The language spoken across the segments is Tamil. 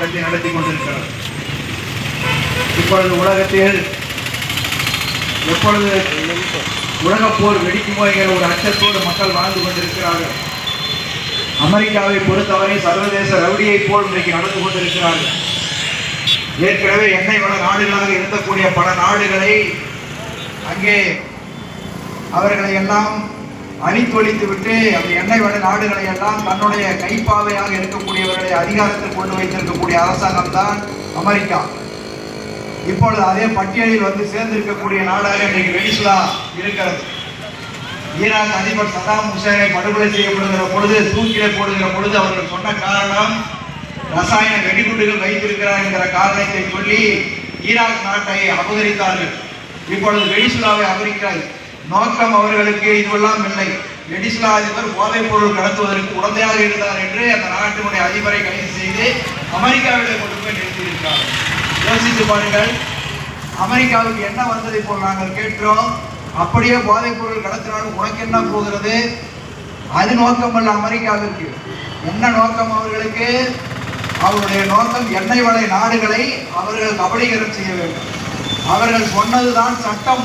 போராட்டத்தை நடத்தி கொண்டிருக்கிறது இப்பொழுது உலகத்தில் எப்பொழுது உலகப் போர் வெடிக்குமோ என்கிற ஒரு அச்சத்தோடு மக்கள் வாழ்ந்து கொண்டிருக்கிறார்கள். அமெரிக்காவை பொறுத்தவரை சர்வதேச ரவுடியை போல் இன்றைக்கு நடந்து கொண்டிருக்கிறார்கள். ஏற்கனவே எண்ணெய் வள நாடுகளாக இருக்கக்கூடிய பல நாடுகளை அங்கே அவர்களை எல்லாம் அழித்தொழித்து விட்டு அந்த எண்ணெய் வட நாடுகளை எல்லாம் தன்னுடைய கைப்பாவையாக இருக்கக்கூடியவர்களை அதிகாரத்தில் கொண்டு வைத்திருக்கக்கூடிய அரசாங்கம் தான் அமெரிக்கா. இப்பொழுது அதே பட்டியலில் வந்து சேர்ந்திருக்கக்கூடிய நாடாக இன்றைக்கு வெனிசுலா இருக்கிறது. ஈராக் அதிபர் சதாம் ஹுசேனை படுகொலை செய்யப்படுகிற பொழுது தூக்கிலே போடுகிற பொழுது அவர்கள் சொன்ன காரணம் ரசாயன வெடிகுண்டுகள் வைத்திருக்கிறார் என்கிற காரணத்தை சொல்லி ஈராக் நாட்டை அபகரித்தார்கள். இப்பொழுது வெனிசுலாவை அபகரிக்கிறார்கள். நோக்கம் அவர்களுக்கு இதுவெல்லாம் இல்லை. எடிசலா அதிபர் போதைப் பொருள் கடத்துவதற்கு உடந்தையாக இருந்தார் என்று அந்த நாட்டினுடைய அதிபரை கைது செய்து அமெரிக்காவிலே கொண்டு போய் நிறுத்தியிருக்கிறார். யோசித்து பாருங்கள் அமெரிக்காவுக்கு என்ன வந்தது இப்போ நாங்கள் கேட்கிறோம் அப்படியே போதைப் பொருள் கடத்தினாலும் உனக்கு என்ன போகிறது? அது நோக்கம் அல்ல அமெரிக்காவிற்கு. என்ன நோக்கம் அவர்களுக்கு? அவருடைய நோக்கம் எண்ணெய் வலை நாடுகளை அவர்கள் கபலீகரம் செய்ய வேண்டும். அவர்கள் சொன்னதுதான் சட்டம்.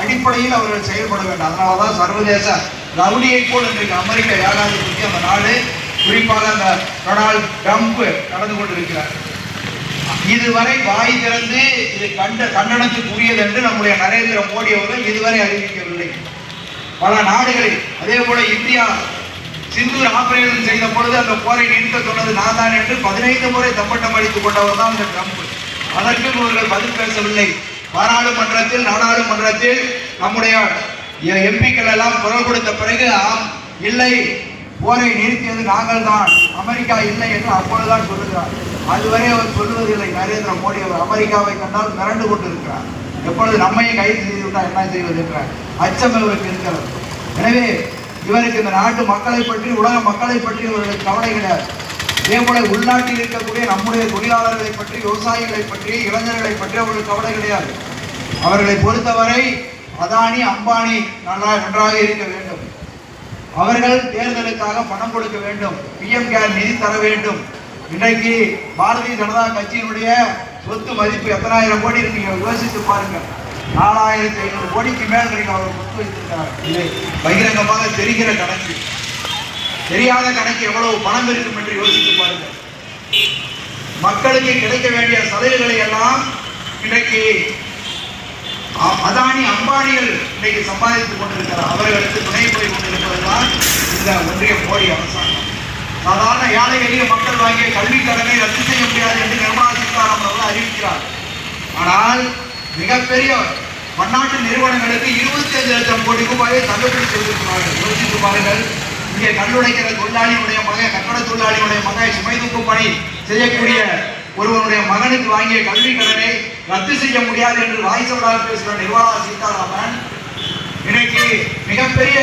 அடிப்படையில் அவர்கள் செயல்பட வேண்டும். அதனால தான் சர்வதேச ரவுடியை போல் இன்றைக்கு அமெரிக்க ஏகாதிபத்தி அந்த நாடு குறிப்பாக அந்த டொனால்ட் ட்ரம்ப் நடந்து கொண்டிருக்கிறார். இதுவரை வாய் திறந்து இது கண்ட கண்டனத்துக்குரியது என்று நம்முடைய நரேந்திர மோடி அவர்கள் இதுவரை அறிவிக்கவில்லை. பல நாடுகளில் அதே போல இந்தியா சிந்தூர் ஆபரேஷன் செய்த பொழுது அந்த போரை நிறுத்த சொன்னது நான் தான் என்று பதினைந்து முறை தப்பட்டம் அடித்துக் கொண்டவர் தான் இந்த ட்ரம்ப். அதற்கு இவர்கள் பதில் பேசவில்லை. பாராளுமன்றத்தில் நாடாளுமன்றத்தில் நம்முடைய எம்பிக்கள் எல்லாம் குரல் கொடுத்த பிறகு இல்லை போரை நிறுத்தியது நாங்கள் தான் அமெரிக்கா இல்லை என்று அப்பொழுதுதான் சொல்லுகிறார். அதுவரை அவர் சொல்லுவதில்லை நரேந்திர மோடி அவர் அமெரிக்காவை கண்டால் மிரண்டு கொண்டிருக்கிறார். எப்பொழுது நம்மையும் கைது செய்துவிட்டால் என்ன செய்வது என்ற அச்சம் இவருக்கு இருக்கிறது. எனவே இவருக்கு இந்த நாட்டு மக்களை பற்றி உலக மக்களை பற்றி இவர்களுக்கு கவலை கிடையாது. இதே போல உள்நாட்டில் இருக்கக்கூடிய நம்முடைய தொழிலாளர்களை பற்றி விவசாயிகளை பற்றி இளைஞர்களை பற்றி அவர்களுக்கு கவலை கிடையாது. அவர்களை பொறுத்தவரை அதானி அம்பானி நல்லா நன்றாக இருக்க வேண்டும். அவர்கள் தேர்தலுக்காக பணம் கொடுக்க வேண்டும். பிஎம் கேர் நிதி தர வேண்டும். இன்றைக்கு பாரதிய ஜனதா கட்சியினுடைய சொத்து மதிப்பு எத்தனாயிரம் கோடி இருக்கீங்க யோசித்து பாருங்க. நாலாயிரத்தி ஐநூறு கோடிக்கு மேல் நீங்க அவர் சொத்து வைத்திருக்கிறார். இது பகிரங்கமாக தெரிகிற கணக்கு. தெரியாத கணக்கு எவ்வளவு பணம் இருக்கும் என்று யோசித்து பாருங்க. மக்களுக்கு கிடைக்க வேண்டிய சலுகைகளை எல்லாம் இன்றைக்கு அம்பானி அம்பானிகள் இன்னைக்கு சம்பாதித்துக் கொண்டிருக்கிறார். அவர்களுக்கு துணை போய் கொண்டிருப்பதுதான் இந்த ஒன்றிய மோடி அரசாங்கம். சாதாரண ஏழை எளிய மக்கள் வாங்கிய கல்வி கடனை ரத்து செய்ய முடியாது என்று நிர்மலா சீதாராமன் அவர்கள் அறிவிக்கிறார். ஆனால் மிகப்பெரிய பன்னாட்டு நிறுவனங்களுக்கு இருபத்தி ஐந்து லட்சம் கோடி ரூபாயை தள்ளுபடி செய்திருக்கிறார்கள். யோசித்து பாருங்கள் இங்கே கல்லுடைக்கிற தொழிலாளியுடைய மகன் கட்டட தொழிலாளியுடைய மகன் சுமை தூக்கு பணி செய்யக்கூடிய ஒருவனுடைய மகனுக்கு வாங்கிய கல்வி கடனை ரத்து செய்ய முடியாது என்று வாய்சவடாக பேசுகிற நிர்மலா சீதாராமன் இன்னைக்கு மிகப்பெரிய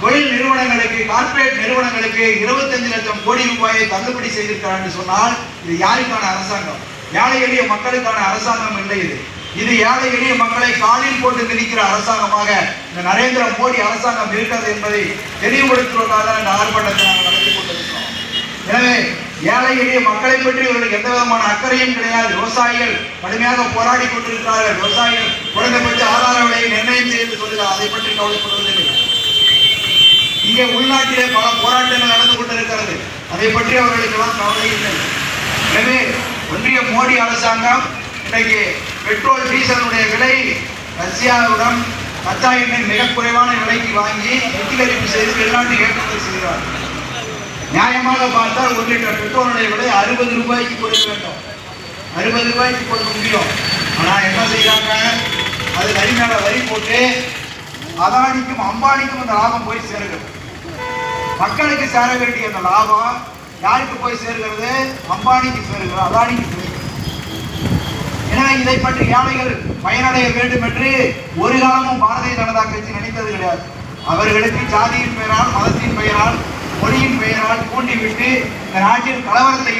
தொழில் நிறுவனங்களுக்கு கார்ப்பரேட் நிறுவனங்களுக்கு 25 லட்சம் கோடி ரூபாயை தள்ளுபடி செய்திருக்கிறார் என்று சொன்னால் இது யாருக்கான அரசாங்கம்? ஏழை எளிய மக்களுக்கான அரசாங்கம் இல்லை இது. இது ஏழை எளிய மக்களை காலில் போட்டு மிதிக்கிற அரசாங்கமாக இந்த நரேந்திர மோடி அரசாங்கம் இருக்கிறது என்பதை தெளிவுபடுத்துவதாக இந்த ஆர்ப்பாட்டத்தை நாங்கள் நடத்தி கொண்டு ஏழை எளிய மக்களை பற்றி இவர்களுக்கு எந்த விதமான அக்கறையும் கிடையாது. விவசாயிகள் கடுமையாக போராடி கொண்டிருக்கிறார்கள். விவசாயிகள் குறைந்தபட்ச ஆதார விலையை நிர்ணயம் செய்து சொல்கிறார் அதை பற்றி கவலைப்படுவதில்லை. இங்கே உள்நாட்டிலே பல போராட்டங்கள் நடந்து கொண்டிருக்கிறது. அதை பற்றி அவர்களுக்கெல்லாம் கவலை இல்லை. எனவே ஒன்றிய மோடி அரசாங்கம் இன்றைக்கு பெட்ரோல் டீசலுடைய விலை ரஷ்யாவுடன் கச்சா எண்ணெய் மிக குறைவான விலைக்கு வாங்கி சுத்திகரிப்பு செய்து வெளிநாட்டு ஏற்றுமதி செய்கிறார். நியாயமாக பார்த்தால் ஒரு லிட்டர் பெட்ரோலுடைய விலை அறுபது ரூபாய்க்கு கொடுக்க வேண்டும். அறுபது ரூபாய்க்கு கொடுக்க முடியும். ஆனால் என்ன செய்கிறாங்க அது வரி மேல வரி போட்டு அதானிக்கும் அம்பானிக்கும் அந்த லாபம் போய் சேருகிறது. மக்களுக்கு சேர வேண்டிய அந்த லாபம் யாருக்கு போய் சேர்கிறது? அம்பானிக்கு சேருகிறது அதானிக்கு சேருகிறது. ஏன்னா இதை பற்றி ஏழைகள் பயனடைய வேண்டும் என்று ஒரு காலமும் பாரதிய ஜனதா கட்சி நினைத்தது கிடையாது. அவர்களுக்கு ஜாதியின் பெயரால் மதத்தின் பெயரால் மொழியின் பெயரால் கூட்டிவிட்டு இந்த நாட்டில் கலவரத்தை